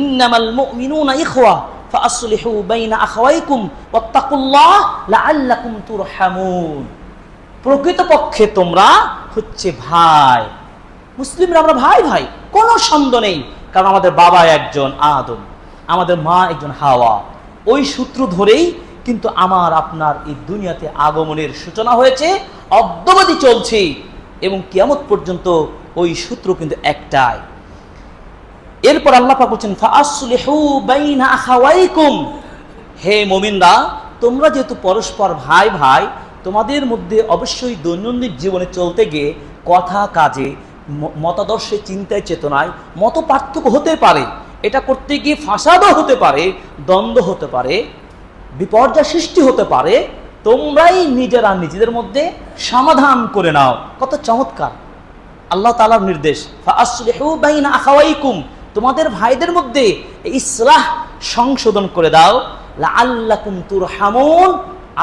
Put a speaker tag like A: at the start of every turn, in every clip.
A: ইন্নামাল মুমিনুনা ইখওয়া ফাসলিহু বাইনা আখাওয়াইকুম ওয়াত্তাকুল্লাহ লাআল্লাকুম তুরহামুন। প্রকৃতপক্ষে তোমরা হচ্ছে ভাই। মুসলিমরা আমরা ভাই ভাই, কোনো সন্দেহ নেই, কারণ আমাদের বাবা একজন আদম, আমাদের মা একজন হাওয়া। ওই সূত্র ধরেই কিন্তু আমার, আপনার এই দুনিয়াতে আগমনের সূচনা হয়েছে, অদ্যবধি চলছে, এবং কিয়ামত পর্যন্ত ওই সূত্র কিন্তু একটাই। এরপর আল্লাহ পাক বলছেন হে মুমিনরা, তোমরা যেহেতু পরস্পর ভাই ভাই, তোমাদের মধ্যে অবশ্যই দৈনন্দিন জীবনে চলতে গিয়ে কথা, কাজে মতাদর্শে, চিন্তায়, চেতনায় মত পার্থক্য হতে পারে। এটা করতে গিয়ে ফাসাদও হতে পারে, দ্বন্দ্ব হতে পারে, বিপর্যয় সৃষ্টি হতে পারে। তোমরাই নিজেরা নিজেদের মধ্যে সমাধান করে নাও। কত চমৎকার। আল্লাহ তালার নির্দেশ আখাওয়াইকুম। তোমাদের ভাইদের মধ্যে ইসলাহ সংশোধন করে দাও। আল্লাহ কুমতুর তুরহামুন।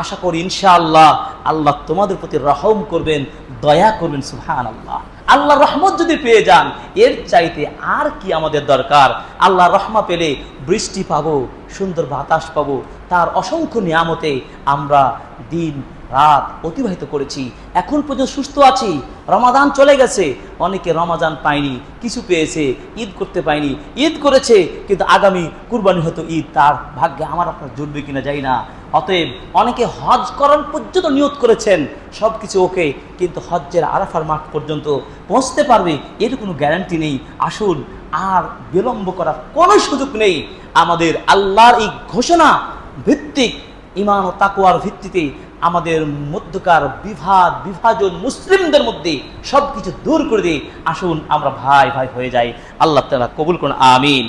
A: আশা করি ইনশাআল্লাহ আল্লাহ তোমাদের প্রতি রহম করবেন, দয়া করবেন সুবহান আল্লাহ আল্লাহ রহমত যদি পেয়ে যান, এর চাইতে আর কি আমাদের দরকার? আল্লাহ রহমা পেলে বৃষ্টি পাবো, সুন্দর বাতাস পাবো, তার অসংখ্য নিয়ামতে আমরা দিন রাত অতিবাহিত করেছি। এখন পর্যন্ত সুস্থ আছি। রমাদান চলে গেছে। অনেকে রমাদান পায়নি, কিছু পেয়েছে, ঈদ করতে পায়নি। ঈদ করেছে, কিন্তু আগামী কুরবানি হয়তো ঈদ, তার ভাগ্যে আমার আপনার জুটবে কিনা যাই না। অতএব অনেকে হজ করার পর্যন্ত নিয়োগ করেছেন সব কিছু ওকে, কিন্তু হজ্জের আরাফার মাঠ পর্যন্ত পৌঁছতে পারবে, এর কোনো গ্যারান্টি নেই। আসুন, আর বিলম্ব করার কোনো সুযোগ নেই। আমাদের আল্লাহর এই ঘোষণা ভিত্তিক ইমান ও তাকুয়ার ভিত্তিতে আমাদের মধ্যকার বিভাদ বিভাজন মুসলিমদের মধ্যে সব কিছু দূর করে দিই। আসুন আমরা ভাই ভাই হয়ে যাই। আল্লাহ তালা কবুল করুন, আমিন।